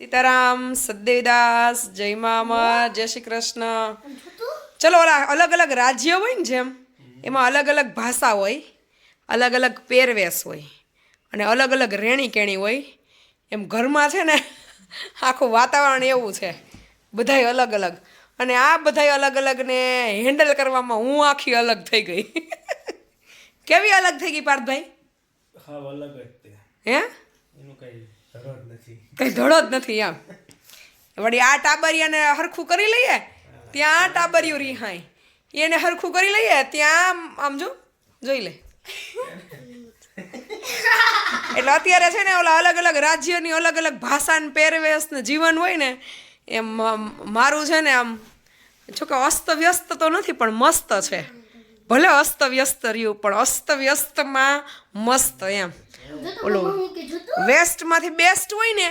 સીતારામ સદેવદાસ જય મામા જય શ્રી કૃષ્ણ. ચલો ઓલા અલગ અલગ રાજ્ય હોય ને જેમ એમાં અલગ અલગ ભાષા હોય અલગ અલગ પહેરવેશ હોય અને અલગ અલગ રહેણી કેણી હોય એમ ઘરમાં છે ને આખું વાતાવરણ એવું છે બધાય અલગ અલગ. અને આ બધાય અલગ અલગને હેન્ડલ કરવામાં હું આખી અલગ થઈ ગઈ. કેવી અલગ થઈ ગઈ પાર્થભાઈ? હા અલગ હે? એનું કઈ કઈ ધડો જ નથી એમ. વળી આ ટાબરિયાને હરખું કરી લઈએ, ત્યાં ટાબરિયું રિહાય. એને હરખું કરી લઈએ, ત્યાં આમ જો, જોઈ લે. એટલે અત્યારે છે ને ઓલા અલગ અલગ રાજ્યની અલગ અલગ ભાષા ને પહેરવેશ ને જીવન હોય ને, એમ મારું છે ને આમ, જો કે અસ્ત વ્યસ્ત તો નથી, પણ મસ્ત છે. ભલે અસ્ત વ્યસ્ત રહ્યું, પણ અસ્ત વ્યસ્તમાં મસ્ત એમ. ઓલું વેસ્ટમાંથી બેસ્ટ હોય ને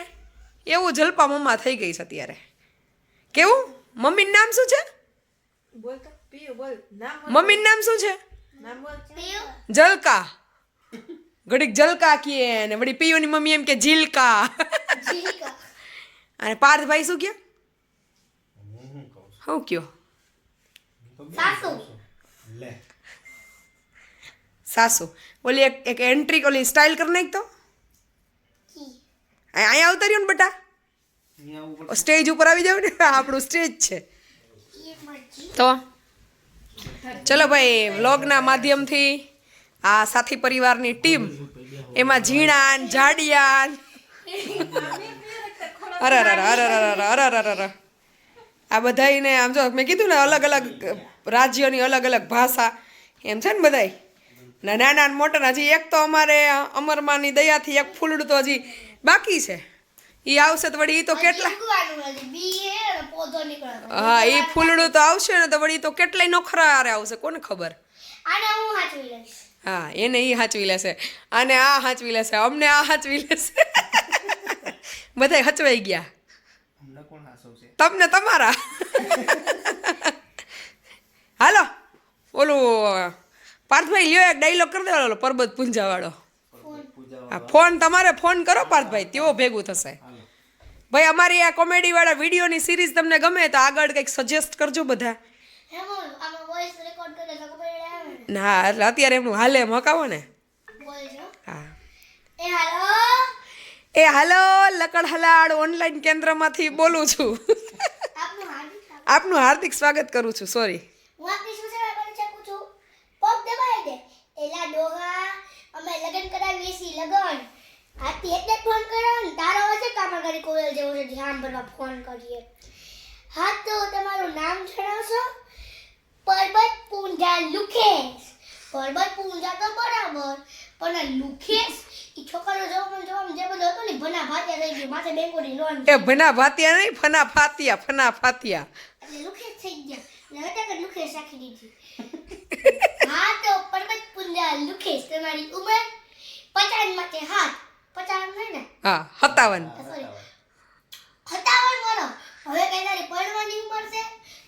એવું જલપા મમ્મા થઈ ગઈ છે અત્યારે. કેવું? મમ્મીનું નામ શું છે? બોલ તો પીયું બોલ. નામ મમ્મીનું નામ શું છે? જલકા. ઘડીક જલકા કીએ ને વળી પિયુની મમ્મી એમ કે જીલકા અને પાર્થભાઈ શું કે હું કયો? લે. સાસુ. ઓલી એક એક એન્ટ્રી ઓલી સ્ટાઇલ કરી નાખ તો. અહીંયા આવતા રહ્યો ને બટા? સ્ટેજ ઉપર આવી જાવ ને. આપણું સ્ટેજ છે. તો? ચલો ભાઈ વ્લોગના માધ્યમથી આ સાથી પરિવારની ટીમ એમાં ઝીણા ને જાડિયા ને અરે અરે અરે અરે અરે અરે આ બધાયને આમ જો મેં કીધું ને અલગ અલગ રાજ્યોની અલગ અલગ ભાષા. એમ છે ને બધાય? નાના ને મોટા હજી એક તો અમારે અમરમાની દયાથી એક ફૂલડું તો હજી બાકી છે. એ આવશે તો વળી એ તો કેટલા હા એ ફૂલડું તો આવશે ને તો વળી તો કેટલાય નોખરા હારે આવશે કોને ખબર? હા એને એ હાચવી લેશે. અને આ હાચવી લેશે અમને આ હાચવી લેશે. બધાય હચવાઈ ગયા. તમને તમારા. હાલો ઓલું પાર્થભાઈ, લ્યો એક ડાયલોગ કરી દેવાનો પરબત પૂંજાવાળો. હા ફોન તમારે ફોન કરો પાર્થભાઈ, તેઓ ભેગું થશે. ભાઈ, અમારી આ કોમેડી વાળા વિડીયોની સિરીઝ તમને ગમે તો આગળ કંઈક સજેસ્ટ કરજો બધા. ના, એટલે અત્યારે એમનું હાલે મકાવો ને. હા. એ હાલો, લકડ હલાડ ઓનલાઈન કેન્દ્રમાંથી બોલું છું. આપનું હાર્દિક સ્વાગત. કરું છું સોરી લગન કરાવીએ છીએ લગન. હાથી એટલે જ ફોન કર્યો ને તારો હશે કામા કરી કોયલ જેવો છે ધ્યાન ભરવા ફોન કરીએ. હા તો તમારું નામ જણાવશો? પરબત પૂંજા લુખેશ. પરબત પૂંજા તો બરાબર પણ આ લુખેશ ઈ છોકરો જોવા જોવા જે બધો હતો ને ભના ભાતિયા થઈ ગયો માથે બેંકોની લોન એ ભના ભાતિયા નહીં ફના ફાતિયા ફના ફાતિયા. એટલે લુખેશ થઈ ગયા. ને હતા કે લુખેશ રાખી દીધી. પૂંજા લુખેશ તમારી ઉંમર પચાસ માટે હાથ પચાસ નહીં ને? હા સત્તાવન. સોરી સત્તાવન વર્ષ. હવે કઈ તારી પરણવાની ઉંમર છે?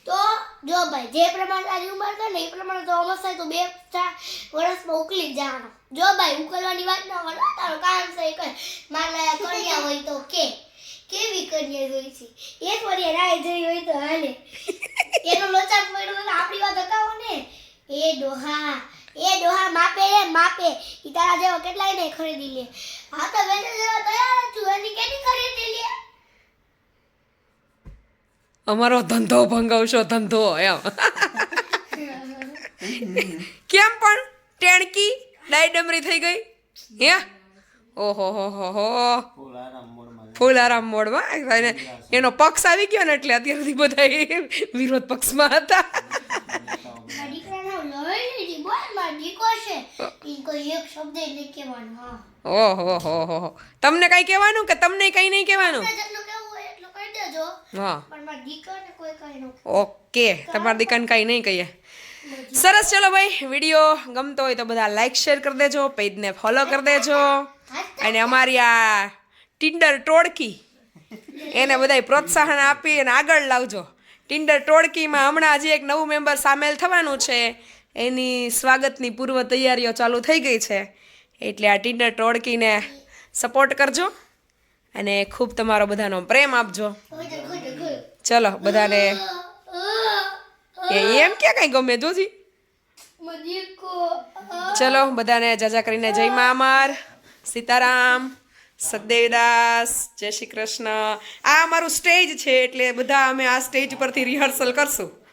તો જો ભાઈ જે પ્રમાણે તારી ઉંમર છે ને એ પ્રમાણે તો અમર થાય તો બે ચાર વર્ષમાં ઉકલી જવાનો. જો ભાઈ ઉકલવાની વાત ન કરો. તારો કામ છે કર મારે કન્યા હોય તો કે. કેવી કન્યા જોઈ છે? એક વાર રાય જોઈ હોય તો હાલે. એનો લોચા પડ્યો આપણી વાત હતા ને. એ ડોહા. એ ડોહા માપે રે, માપે. ઈ તારા જેવો કેટલાય ને ખરીદી લે. હા તો વેચે જેવો તૈયાર છું, એની કેટલી ખરીદી લે? અમારો ધંધો ભંગાવશો, ધંધો, એમ. કેમ પણ? ટેણકી, ડાયડમરી થઈ ગઈ? હે? ઓહો, હો હો હો. ફૂલ આરામ મોડમાં એનો પક્ષ આવી ગયો ને એટલે અત્યારથી બધા વિરોધ પક્ષમાં હતા મારા દીકરાનો લઈ લીધી બોલ મારો દીકો છે ઈ કોઈ એક શબ્દ નહીં કહેવાનો હા. ઓહો હો હો હો. તમને કઈ કહેવાનું કે તમને કઈ નહીં કહેવાનું? હા. ઓકે તમારા દીકરાને કઈ નહીં કહીએ. સરસ ચલો ભાઈ વીડિયો ગમતો હોય તો બધા લાઈક શેર કરી દેજો પેજને ફોલો કરી દેજો. અને અમારી આ ટિન્ડર ટોળકી એને બધાય પ્રોત્સાહન આપી અને આગળ લાવજો. ટિન્ડર ટોળકીમાં હમણાં હજી એક નવું મેમ્બર સામેલ થવાનું છે. એની સ્વાગતની પૂર્વ તૈયારીઓ ચાલુ થઈ ગઈ છે. એટલે આ ટિન્ડર ટોળકીને સપોર્ટ કરજો અને ખૂબ તમારો બધાનો પ્રેમ આપજો. ચલો, બધાને. એમ ક્યાં કઈ ગમે, જોજી? ચલો, બધાને જાજા કરીને જય મા અમર. સીતારામ સદેવદાસ જય શ્રી કૃષ્ણ. આ અમારું સ્ટેજ છે, એટલે બધા અમે આ સ્ટેજ પરથી રિહર્સલ કરશું.